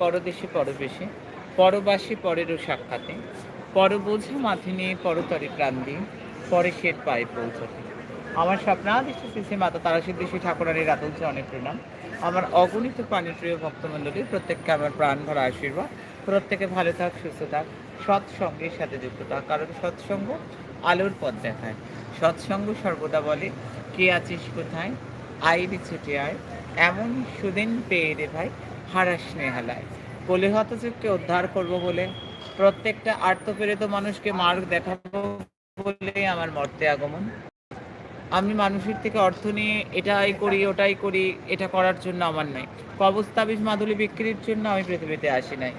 পরদেশে পরবেশে, পরবাসী পরেরও সাক্ষাতে পরবোঝে মাথে নিয়ে পরতরে প্রাণ দিয়ে, পরে সের পায়ে পৌঁছাতে। আমার স্বপ্নাদিষ্ট শ্রী মাতা তারাসিদ্ধি শ্রী ঠাকুরানীর রাতুল অনেক প্রণাম। আমার অগণিত প্রাণীপ্রিয় ভক্তমণ্ডলী, প্রত্যেককে আমার প্রাণ ভরা আশীর্বাদ। প্রত্যেকে ভালো থাক, সুস্থ থাক সৎসঙ্গের সাথে যুক্ত থাক। কারণ সৎসঙ্গ আলোর পথ দেখায়। সৎসঙ্গ সর্বদা বলে, কে আছিস কোথায়? আইরে ছুটে আয়। এমন সুদিন পেয়ে রে ভাই, হারাস নেহালায় বলে হতচুককে উদ্ধার করব বলে, প্রত্যেকটা আর্তপ্রেরিত মানুষকে মার্গ দেখাবো বলে আমার মর্তে আগমন। আমি মানুষের থেকে অর্থ নিয়ে এটাই করি, ওটাই করি, এটা করার জন্য আমার নাই। কবস্তাবিজ মাদুলি বিক্রির জন্য আমি পৃথিবীতে আসি নাই।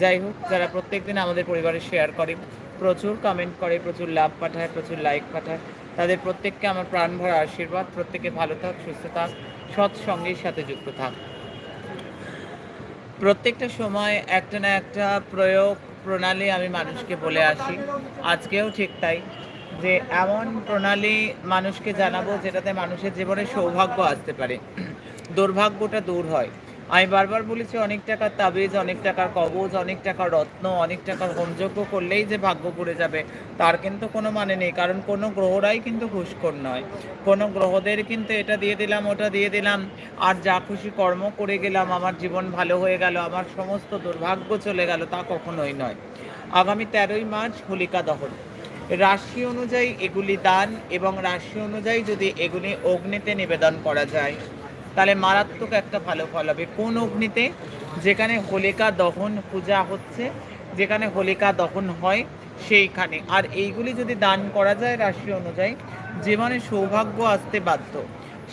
যাই হোক, যারা প্রত্যেকদিন আমাদের পরিবারে শেয়ার করে প্রচুর কমেন্ট করে, প্রচুর লাভ পাঠায়, প্রচুর লাইক পাঠায়। তাদের প্রত্যেককে আমার প্রাণ ভরা আশীর্বাদ। প্রত্যেকে ভালো থাক, সুস্থ থাক, সৎ সৎসঙ্গের সাথে যুক্ত থাক। প্রত্যেকটা সময় একটা না একটা প্রয়োগ, প্রণালী আমি মানুষকে বলে আসি। আজকেও ঠিক তাই, যে এমন প্রণালী মানুষকে জানাব যেটাতে মানুষের জীবনে সৌভাগ্য আসতে পারে। দুর্ভাগ্যটা দূর হয়। আমি বারবার বলেছি, অনেক টাকার তাবিজ, অনেক টাকার কবজ, অনেক টাকার রত্ন, অনেক টাকার হোমযজ্ঞ করলেই যে ভাগ্য পড়ে যাবে, তার কিন্তু কোনো মানে নেই। কারণ কোনো গ্রহরাই কিন্তু ঘুষখোর নয়। কোনো গ্রহদের কিন্তু এটা দিয়ে দিলাম, ওটা দিয়ে দিলাম, আর যা খুশি কর্ম করে গেলাম, আমার জীবন ভালো হয়ে গেল, আমার সমস্ত দুর্ভাগ্য চলে গেল, তা কখনোই নয়। আগামী তেরোই মার্চ হোলিকা দহন। রাশি অনুযায়ী এগুলি দান এবং রাশি অনুযায়ী যদি এগুলি অগ্নিতে নিবেদন করা যায় তাহলে মারাত্মক একটা ভালো ফল হবে। কোন অগ্নিতে? যেখানে হোলিকা দহন পূজা হচ্ছে, যেখানে হোলিকা দহন হয়, সেইখানে। আর এইগুলি যদি দান করা যায় রাশি অনুযায়ী, জীবনে সৌভাগ্য আসতে বাধ্য।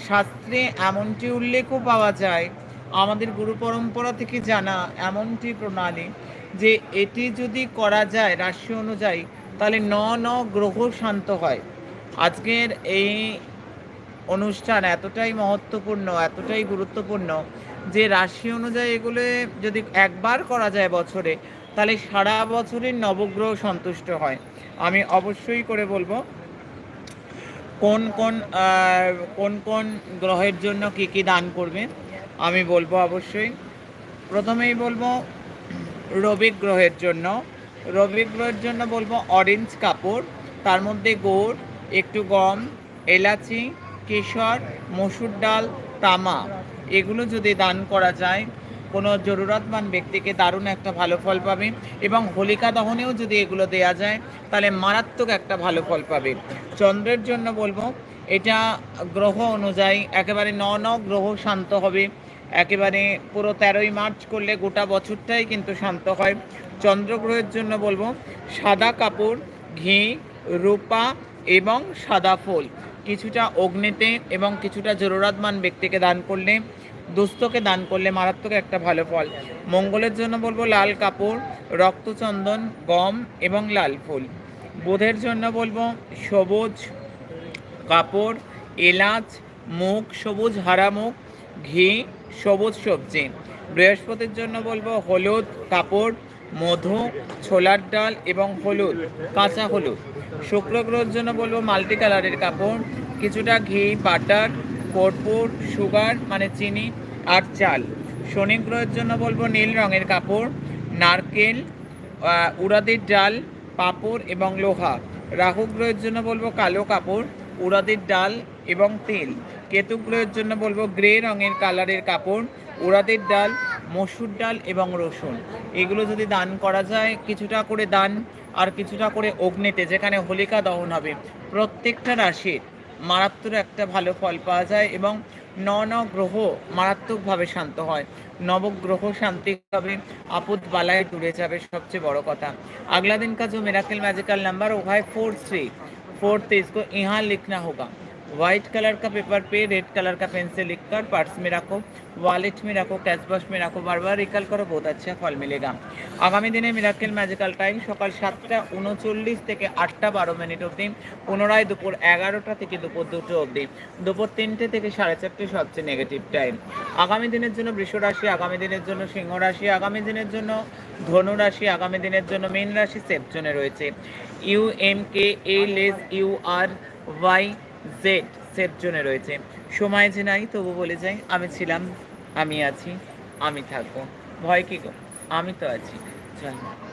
শাস্ত্রে এমনটি উল্লেখও পাওয়া যায়, আমাদের গুরু পরম্পরা থেকে জানা এমনটি প্রণালী যে এটি যদি করা যায় রাশি অনুযায়ী, তাহলে ন ন গ্রহ শান্ত হয়। আজকের এই অনুষ্ঠান এতটাই মহত্বপূর্ণ, এতটাই গুরুত্বপূর্ণ যে রাশি অনুযায়ী এগুলো যদি একবার করা যায় বছরে, তাহলে সারা বছরের নবগ্রহ সন্তুষ্ট হয়। আমি অবশ্যই করে বলব, কোন কোন কোন কোন গ্রহের জন্য কি কি দান করবে, আমি বলব অবশ্যই। প্রথমেই বলব, রবি গ্রহের জন্য, রবি গ্রহের জন্য বলব অরেঞ্জ কাপড়, তার মধ্যে গোড়, একটু গম, এলাচি কেশর, মসুর ডাল, তামা, এগুলো যদি দান করা যায়, কোনো জরুরতমান ব্যক্তিকে দারুণ একটা ভালো ফল পাবে এবং হোলিকা দহনেও যদি এগুলো দেয়া যায়, তাহলে মারাত্মক একটা ভালো ফল পাবে। চন্দ্রের জন্য বলব, এটা গ্রহ অনুযায়ী একেবারে ন ন গ্রহ শান্ত হবে। একেবারে পুরো তেরোই মার্চ করলে গোটা বছরটাই কিন্তু শান্ত হয়। চন্দ্রগ্রহের জন্য বলব, সাদা কাপড়, ঘি, রূপা এবং সাদা ফুল। কিছুটা অগ্নিতে এবং কিছুটা জরুরতমান ব্যক্তিকে দান করলে, দুস্থকে দান করলে মারাত্মক একটা ভালো ফল। মঙ্গলের জন্য বলব লাল কাপড়, রক্তচন্দন, গম এবং লাল ফুল। বোধের জন্য বলব সবুজ কাপড়, এলাচ মুখ সবুজ হারা মুখ ঘি, সবুজ সবজি। বৃহস্পতির জন্য বলব হলুদ কাপড় মধু, ছোলার ডাল এবং হলুদ, কাঁচা হলুদ। শুক্র গ্রহের জন্য বলব মাল্টি কালারের কাপড়, কিছুটা ঘি, বাটার, কর্পূর, সুগার মানে চিনি আর চাল। শনি গ্রহের জন্য বলব নীল রঙের কাপড়, নারকেল উড়াদের ডাল, পাপড় এবং লোহা। রাহু গ্রহের জন্য বলব কালো কাপড়, উড়াদের ডাল এবং তেল। কেতু গ্রহের জন্য বলব গ্রে রঙের কালারের কাপড়, উড়াদের ডাল মসুর ডাল এবং রসুন এগুলো যদি দান করা যায় কিছুটা করে দান আর কিছুটা করে অগ্নিতে যেখানে হোলিকা দহন হবে প্রত্যেকটা রাশির মারাত্মক একটা ভালো ফল পাওয়া যায় এবং ন ন গ্রহ মারাত্মকভাবে শান্ত হয় নবগ্রহ শান্তি হবে আপদ বালায় দূরে যাবে সবচেয়ে बड़ কথা अगला दिन का जो मेराकल मैजिकल नंबर वो है फोर थ्री फोर्थ इसको यहाँ लिखना होगा व्हाइट कलर का पेपर पे रेड कलर का पेन से लिखकर पर्स में रखो वॉलेट में रखो कैश बॉक्स में रखो बार बार रिकल करो बहुत अच्छा फल मिलेगा আগামী দিনে মিরাকেল ম্যাজিক্যাল টাইম সকাল সাতটা উনচল্লিশ থেকে আটটা বারো মিনিট অবধি পুনরায় দুপুর এগারোটা থেকে দুপুর দুটো অবধি দুপুর তিনটে থেকে সাড়ে চারটে সবচেয়ে নেগেটিভ টাইম আগামী দিনের জন্য বৃষ রাশি আগামী দিনের জন্য সিংহ রাশি আগামী দিনের জন্য ধনু রাশি আগামী দিনের জন্য মীন রাশি সেফ জোনে রয়েছে U M K A less you R Y Z set জোনে রয়েছে। সময় যে নাই, তবু বলে যাই, আমি ছিলাম, আমি আছি, আমি থাকব। ভয় কি গো? আমি তো আছি। মা।